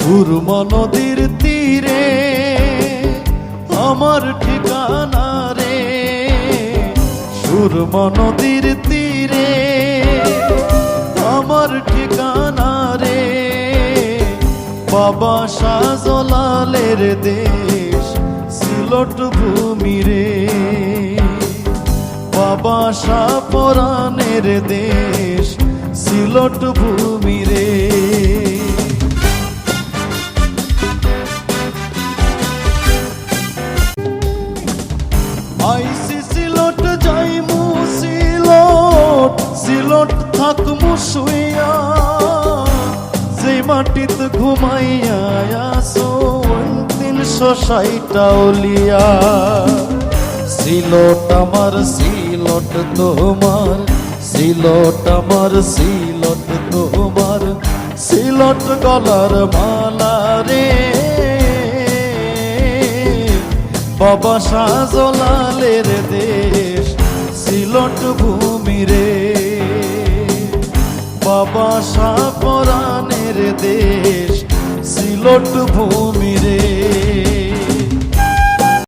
সুরমা নদীর তীরে, আমার ঠিকানা রে। সুরমা নদীর তীরে, আমার ঠিকানা রে। বাবা শাহজলালের দেশ সিলট ভূমি রে। বাবা শাহপরাণের দেশ সিলট ভূমি রে। আইসি সিলট, যাইমু সিলট সিলট থাকমু শুইয়া। যে মাটিত ঘুমাইয়া আসো তিনশো ষাটটা ওলিয়া সিলট আমার, সিলট তোমার, সিলট আমার, সিলট তোমার, সিলট গলার মালা রে। বাবা জলালের দেশ সিলট ভূমি রে। বাবা পরাণের দেশ সিলট ভূমি রে।